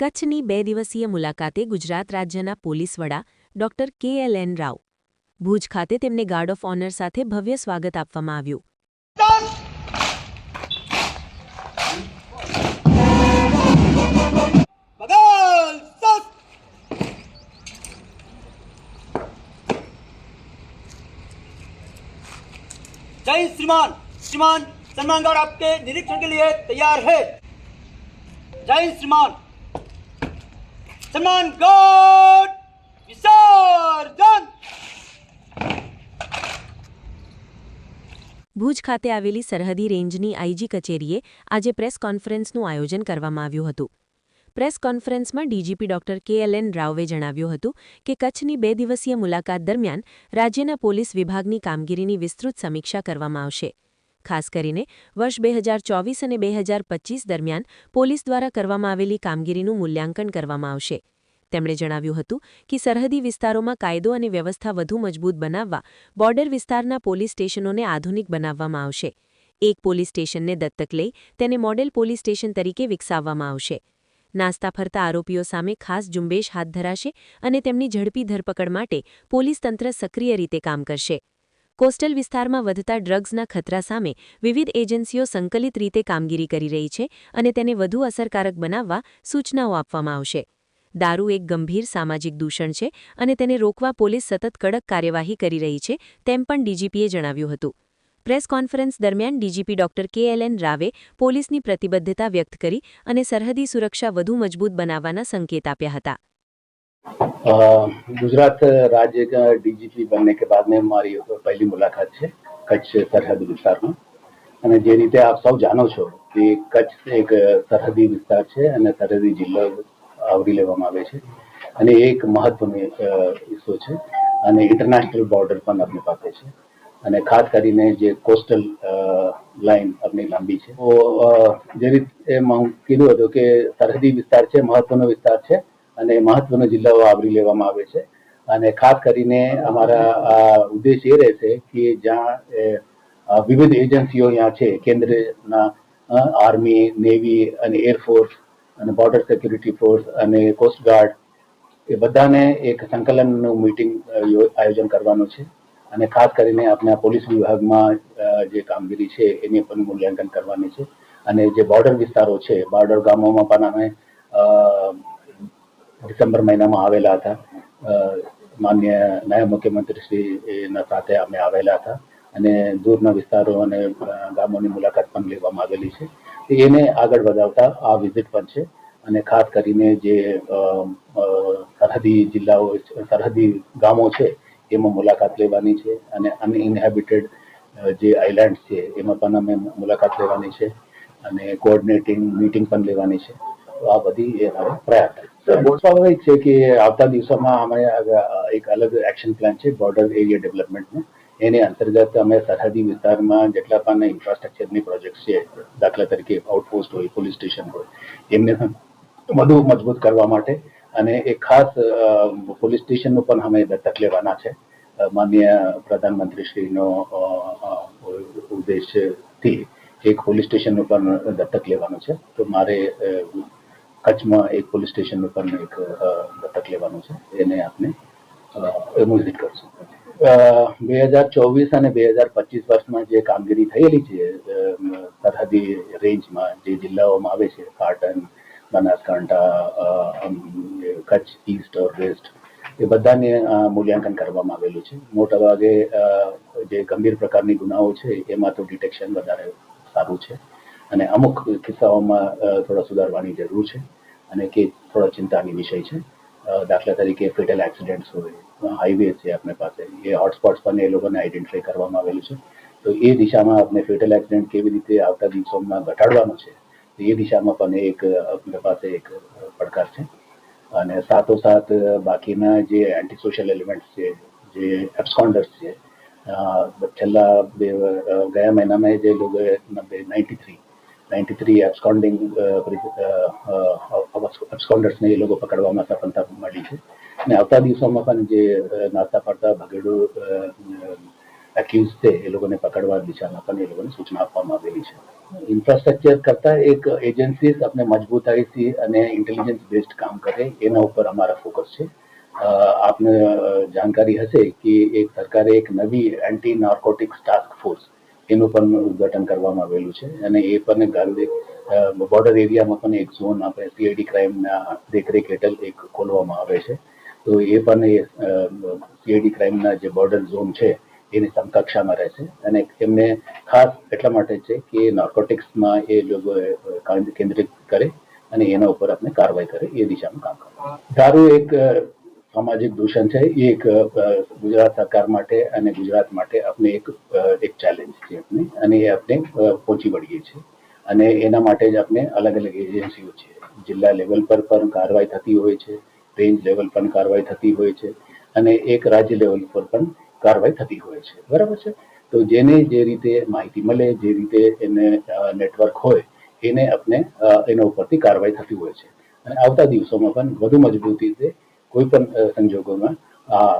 કચ્છની બે દિવસીય મુલાકાતે ગુજરાત રાજ્યના પોલીસ વડા doctor K L N Rao Bhuj ખાતે તેમને ગાર્ડ ઓફ ઓનર સાથે ભવ્ય સ્વાગત આપવામાં આવ્યું બગલ સસ जय श्रीमान श्रीमान सम्मानगढ़ आपके निरीक्षण के लिए तैयार है जय श्रीमान સમાન ગોટ વિસર્જન ભુજ ખાતે આવેલી સરહદી રેન્જની આઈજી કચેરીએ આજે પ્રેસ કોન્ફરન્સનું આયોજન કરવામાં આવ્યું હતું. પ્રેસ કોન્ફરન્સમાં DGP doctor K L N રાવે જણાવ્યું હતું કે કચ્છની બે દિવસીય મુલાકાત દરમિયાન રાજ્યના પોલીસ વિભાગની કામગીરીની વિસ્તૃત સમીક્ષા કરવામાં આવશે. ખાસ કરીને વર્ષ બે હજાર ચોવીસ અને બે હજાર પચીસ દરમિયાન પોલીસ દ્વારા કરવામાં આવેલી કામગીરીનું મૂલ્યાંકન કરવામાં આવશે. તેમણે જણાવ્યું હતું કે સરહદી વિસ્તારોમાં કાયદો અને વ્યવસ્થા વધુ મજબૂત બનાવવા બોર્ડર વિસ્તારના પોલીસ સ્ટેશનોને આધુનિક બનાવવામાં આવશે. એક પોલીસ સ્ટેશનને દત્તક લઈ તેને મોડેલ પોલીસ સ્ટેશન તરીકે વિકસાવવામાં આવશે. નાસ્તા ફરતા આરોપીઓ સામે ખાસ ઝુંબેશ હાથ ધરાશે અને તેમની ઝડપી ધરપકડ માટે પોલીસ તંત્ર સક્રિય રીતે કામ કરશે. કોસ્ટલ વિસ્તારમાં વધતા ડ્રગ્સના ખતરા સામે વિવિધ એજન્સીઓ સંકલિત રીતે કામગીરી કરી રહી છે અને તેને વધુ અસરકારક બનાવવા સૂચનાઓ આપવામાં આવશે. દારૂ એક ગંભીર સામાજિક દૂષણ છે અને તેને રોકવા પોલીસ સતત કડક કાર્યવાહી કરી રહી છે, તેમ પણ ડીજીપીએ જણાવ્યું હતું. પ્રેસ કોન્ફરન્સ દરમિયાન DGP doctor K L N રાવે પોલીસની પ્રતિબદ્ધતા વ્યક્ત કરી અને સરહદી સુરક્ષા વધુ મજબૂત બનાવવાના સંકેત આપ્યા હતા. ગુજરાત રાજ્ય का ડીજીપી બનને કે બાદ મારી પહેલી મુલાકાત છે, કચ્છ સરહદ વિસ્તારમાં. અને જે રીતે આપ સૌ જાણો છો કે કચ્છ એક સરહદી વિસ્તાર છે અને સરહદી જિલ્લો આવરી લેવામાં આવે છે. અને એક મહત્વનો હિસ્સો છે. અને ઇન્ટરનેશનલ બોર્ડર પણ આપણી પાસે છે. અને ખાસ કરીને જે કોસ્ટલ લાઇન આપણી લાંબી છે. તો જે રીતે હું કીધું હતું કે સરહદી વિસ્તાર છે, મહત્વનો વિસ્તાર છે. અને મહત્વનો જિલ્લાઓ આવરી લેવામાં આવે છે. અને ખાસ કરીને અમારા ઉદ્દેશ એ રહેશે કે જ્યાં વિવિધ એજન્સીઓ અહીંયા છે, કેન્દ્રના આર્મી, નેવી અને એરફોર્સ અને બોર્ડર સિક્યુરિટી ફોર્સ અને કોસ્ટગાર્ડ એ બધાને એક સંકલનનું મીટિંગ આયોજન કરવાનું છે. અને ખાસ કરીને આપણા પોલીસ વિભાગમાં જે કામગીરી છે એની પણ મૂલ્યાંકન કરવાની છે. અને જે બોર્ડર વિસ્તારો છે, બોર્ડર ગામોમાં પણ અમે ડિસેમ્બર મહિનામાં આવેલા હતા. માન્ય નાયબ મુખ્યમંત્રી શ્રીના સાથે અમે આવેલા હતા અને દૂરના વિસ્તારો અને ગામોની મુલાકાત પણ લેવામાં આવેલી છે. એને આગળ વધાવતા આ વિઝિટ પણ છે અને ખાસ કરીને જે સરહદી જિલ્લાઓ, સરહદી ગામો છે એમાં મુલાકાત લેવાની છે અને અનઇનહેબિટેડ જે આઇલેન્ડ છે એમાં પણ અમે મુલાકાત લેવાની છે અને કોઓર્ડિનેટિંગ મીટિંગ પણ લેવાની છે. તો આ બધી એ અમારો પ્રયાસ છે. સ્વાભાવિક છે કે આવતા દિવસોમાં અમે એક અલગ એક્શન પ્લાન છે બોર્ડર એરિયા ડેવલપમેન્ટનું એની અંતર્ગત અમે સરહદી વિસ્તારમાં જેટલા પણ ઇન્ફ્રાસ્ટ્રક્ચરની પ્રોજેક્ટ છે, દાખલા તરીકે આઉટપોસ્ટ હોય પોલીસ સ્ટેશન હોય, એમને વધુ મજબૂત કરવા માટે અને એક ખાસ પોલીસ સ્ટેશનનું પણ અમે દત્તક લેવાના છે. માન્ય પ્રધાનમંત્રીશ્રીનો ઉદ્દેશથી એક પોલીસ સ્ટેશનનું પણ દત્તક લેવાનું છે. તો મારે કચ્છમાં એક પોલીસ સ્ટેશનનું પણ એક દત્તક લેવાનું છે. એને આપણે વિઝિટ કરશું. બે હજાર ચોવીસ અને બે હજાર પચીસ વર્ષમાં જે કામગીરી થયેલી છે સરહદી રેન્જમાં જે જિલ્લાઓમાં આવે છે, Patan, Banaskantha Kutch, east or west, એ બધાને મૂલ્યાંકન કરવામાં આવેલું છે. મોટા ભાગે જે ગંભીર પ્રકારની ગુનાઓ છે, એમાં તો ડિટેક્શન વધારે સારું છે. અને અમુક કિસ્સાઓમાં થોડા સુધારવાની જરૂર છે અને કે થોડા ચિંતાની વિષય છે. દાખલા તરીકે ફેટલ એક્સિડન્ટ્સ હોય હાઈવે છે આપણી પાસે, એ હોટસ્પોટ્સ પણ એ લોકોને આઈડેન્ટિફાઈ કરવામાં આવેલું છે. તો એ દિશામાં આપણે ફેટલ એક્સિડન્ટ કેવી રીતે આવતા દિવસોમાં ઘટાડવાનું છે, તો એ દિશામાં પણ એક આપણી પાસે એક પડકાર છે. અને સાથોસાથ, બાકીના જે એન્ટી સોશિયલ એલિમેન્ટ્સ છે, જે એબ્સકોન્ડર્સ છે છેલ્લા બે ગયા મહિનામાં જે લોકોએ નાઇન્ટી થ્રી નાઇન્ટી એબસ્કોન્ડિંગ એબસ્કોન્ડર્સને એ લોકો પકડવામાં સફળતા મળી છે. અને આવતા દિવસોમાં પણ જે નાસ્તા પડતા ભગેડું એક્યુઝ છે, એ લોકોને પકડવા દિશામાં પણ એ લોકોને સૂચના આપવામાં આવેલી છે. ઇન્ફ્રાસ્ટ્રક્ચર કરતા એક એજન્સીસ આપણે મજબૂતાઈથી અને ઇન્ટેલિજન્સ બેઝડ કામ કરે, એના ઉપર અમારા ફોકસ છે. આપને જાણકારી હશે કે એક સરકારે એક નવી એન્ટી નાર્કોટિક્સ ટાસ્ક ફોર્સ એનું પણ ઉદ્ઘાટન કરવામાં આવેલું છે. અને એ પણ ગાંધી બોર્ડર એરિયામાં પણ એક ઝોન આપણે સીઆઈડી ક્રાઇમના દેખરેખ હેઠળ એક ખોલવામાં આવે છે. તો એ પણ એ સીઆઈડી ક્રાઇમના જે બોર્ડર ઝોન છે, એની સમકક્ષામાં રહેશે અને એમને ખાસ એટલા માટે છે કે નાર્કોટિક્સમાં એ લોકો કેન્દ્રિત કરે અને એના ઉપર આપણે કાર્યવાહી કરે, એ દિશામાં કામ કરે. દારૂ એક સામાજિક દૂષણ છે, એ એક ગુજરાત સરકાર માટે અને ગુજરાત માટે આપણે એક એક ચેલેન્જ છે આપણે અને એ આપણે પહોંચી વળીએ છીએ અને એના માટે જ આપણે અલગ અલગ એજન્સીઓ છે. જિલ્લા લેવલ પર પણ કાર્યવાહી થતી હોય છે રેન્જ લેવલ પર કાર્યવાહી થતી હોય છે, અને એક રાજ્ય લેવલ પર પણ કાર્યવાહી થતી હોય છે. બરાબર છે? તો જેને જે રીતે માહિતી મળે, જે રીતે એને નેટવર્ક હોય, એને આપણે એના ઉપરથી કાર્યવાહી થતી હોય છે. અને આવતા દિવસોમાં પણ વધુ મજબૂતીથી કોઈ પણ સંજોગોમાં આ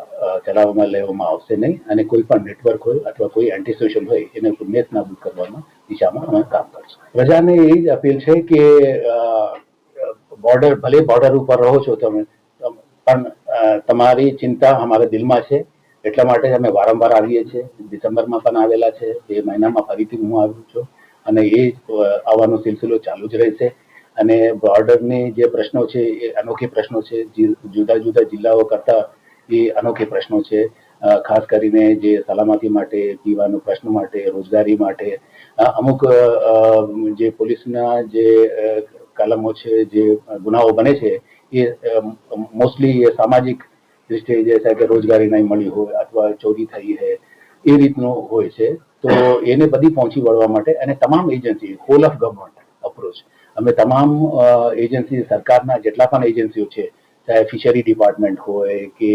ચલાવવામાં, લેવામાં આવશે નહીં અને કોઈ પણ નેટવર્ક હોય અથવા કોઈ એન્ટી સોશિયલ હોય એને નેત નાબૂદ કરવાના દિશામાં અમે કામ કરશું. પ્રજાને એ જ અપીલ છે કે બોર્ડર, ભલે બોર્ડર ઉપર રહો છો તમે પણ તમારી ચિંતા અમારા દિલમાં છે. એટલા માટે અમે વારંવાર આવીએ છીએ. ડિસેમ્બરમાં પણ આવેલા છે. એ મહિનામાં ફરીથી હું આવ્યો છું. અને એ આવવાનો સિલસિલો ચાલુ જ રહેશે. અને બોર્ડરની જે પ્રશ્નો છે, એ અનોખી પ્રશ્નો છે. જુદા જુદા જિલ્લાઓ કરતા એ અનોખી પ્રશ્નો છે. ખાસ કરીને જે સલામતી માટે, પીવાનો પ્રશ્ન માટે, રોજગારી માટે. અમુક જે પોલીસના જે કલમો છે, જે ગુનાઓ બને છે, એ મોસ્ટલી એ સામાજિક દ્રષ્ટિએ જે છે કે રોજગારી નહીં મળી હોય અથવા ચોરી થઈ હે, એ રીતનું હોય છે. તો એને બધી પહોંચી વળવા માટે અને તમામ agency whole of government approach અમે તમામ એજન્સી સરકારના જેટલા પણ એજન્સીઓ છે, ચાહે ફિશરી ડિપાર્ટમેન્ટ હોય કે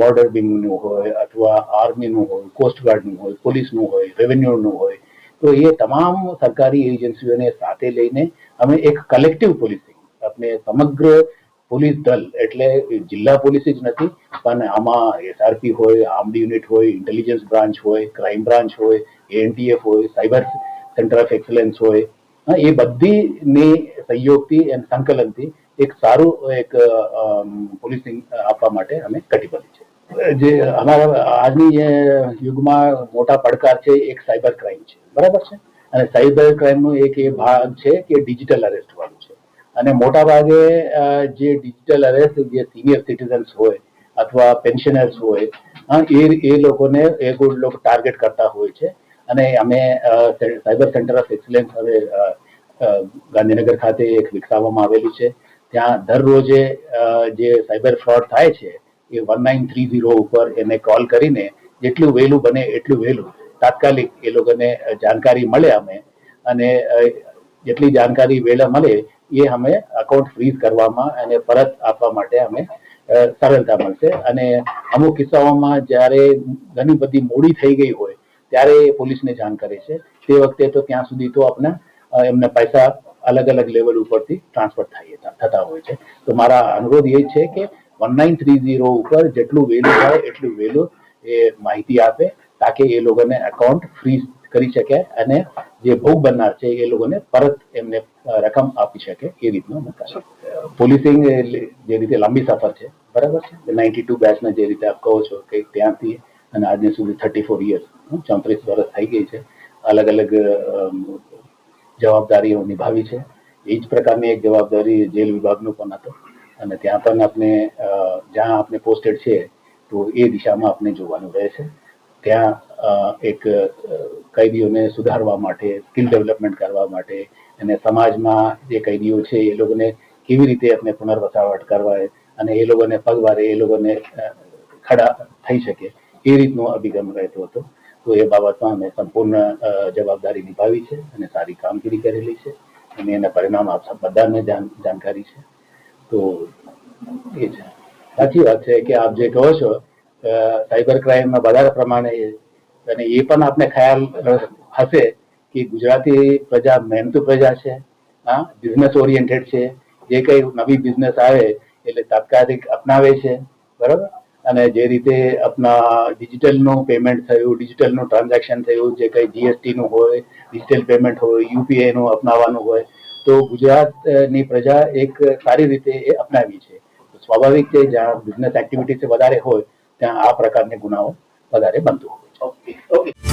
બોર્ડર વિંગનું હોય અથવા આર્મીનું હોય કોસ્ટગાર્ડનું હોય પોલીસનું હોય રેવન્યુનું હોય, તો એ તમામ સરકારી એજન્સીઓને સાથે લઈને અમે એક કલેક્ટિવ પોલિસિંગ આપણે સમગ્ર પોલીસ દળ એટલે જિલ્લા પોલીસ જ નથી, પણ આમાં એસઆરપી હોય આર્મ્ડ યુનિટ હોય ઇન્ટેલિજન્સ બ્રાન્ચ હોય ક્રાઇમ બ્રાન્ચ હોય એએનટીએફ હોય સાયબર સેન્ટર ઓફ એક્સલન્સ હોય એ બધીની સહયોગથી અને સંકલનથી એક સારું એક પોલીસિંગ આપવા માટે અમે કટિબદ્ધ છે જે અમારા આજની જે યુગમાં મોટા પડકાર છે એક સાયબર ક્રાઇમ છે બરાબર છે અને સાયબર ક્રાઇમનો એક એ ભાગ છે કે ડિજિટલ અરેસ્ટ વાળું છે અને મોટા ભાગે જે ડિજિટલ અરેસ્ટ જે સિનિયર સિટીઝન્સ હોય અથવા પેન્શનર્સ હોય એ એ લોકોને એ લોકો ટાર્ગેટ કરતા હોય છે અને અમે સાયબર સેન્ટર ઓફ એક્સલન્સ હવે ગાંધીનગર ખાતે એક વિકસાવવામાં આવેલું છે. ત્યાં દરરોજે જે સાયબર ફ્રોડ થાય છે, એ વન નાઇન થ્રી ઝીરો ઉપર એને કોલ કરીને જેટલું વહેલું બને એટલું વહેલું. તાત્કાલિક એ લોકોને જાણકારી મળે અમે અને જેટલી જાણકારી વહેલા મળે એ અમે અકાઉન્ટ ફ્રીઝ કરવામાં અને પરત આપવા માટે અમે સરળતા મળશે. અને અમુક કિસ્સાઓમાં જ્યારે ઘણી બધી મોડી થઈ ગઈ હોય ત્યારે એ પોલીસને જાણ કરે છે. તે વખતે તો ત્યાં સુધી તો આપણે એમને પૈસા અલગ અલગ લેવલ ઉપરથી ટ્રાન્સફર થાય થતા હોય છે. તો મારા અનુરોધ એ છે કે વન નાઇન થ્રી ઝીરો ઉપર જેટલું વહેલું થાય, એટલું વહેલું એ માહિતી આપે તાકે એ લોકોને એકાઉન્ટ ફ્રીઝ કરી શકે અને જે ભોગ બનનાર છે એ લોકોને પરત એમને રકમ આપી શકે એ રીતનું. પોલીસિંગ જે રીતે લાંબી સફર છે, બરાબર છે? નાઇન્ટી ટુ બેચના જે રીતે આપ કહો છો કે ત્યાંથી અને આજની સુધી થર્ટી ફોર ઇયર્સ ચોત્રીસ વર્ષ થઈ ગઈ છે. અલગ અલગ જવાબદારીઓ નિભાવી છે. એ જ પ્રકારની એક જવાબદારી જેલ વિભાગનું પણ હતો. અને ત્યાં પણ આપણે જ્યાં આપણે પોસ્ટેડ છે, તો એ દિશામાં આપણે જોવાનું રહે છે. ત્યાં એક કૈદીઓને સુધારવા માટે, સ્કિલ ડેવલપમેન્ટ કરવા માટે અને સમાજમાં જે કૈદીઓ છે, એ લોકોને કેવી રીતે આપણે પુનર્વસાવટ કરવા અને એ લોકોને પગવારે એ લોકોને ખડા થઈ શકે. એ રીતનો અભિગમ રહેતો હતો. તો એ બાબતમાં અમે સંપૂર્ણ જવાબદારી નિભાવી છે અને સારી કામગીરી કરેલી છે અને એના પરિણામ આપ બધાને જાણકારી છે. તો એ છે. સાચી વાત છે કે આપ જે કહો છો સાયબર ક્રાઇમમાં વધારે પ્રમાણે અને એ પણ આપને ખ્યાલ હશે કે ગુજરાતી પ્રજા મહેનતુ પ્રજા છે, હા બિઝનેસ ઓરિએન્ટેડ છે, જે કઈ નવી બિઝનેસ આવે એટલે તાત્કાલિક અપનાવે છે, બરાબર? અને જે રીતે આપણા ડિજિટલનું પેમેન્ટ થયું, ડિજિટલનું ટ્રાન્ઝેક્શન થયું, જે કંઈ જીએસટીનું હોય, ડિજિટલ પેમેન્ટ હોય, યુપીઆઈનું અપનાવવાનું હોય, તો ગુજરાતની પ્રજા એક સારી રીતે એ અપનાવી છે. સ્વાભાવિક છે, જ્યાં બિઝનેસ એક્ટિવિટીઝ વધારે હોય, ત્યાં આ પ્રકારની ગુનાઓ વધારે બનતું હોય ઓકે ઓકે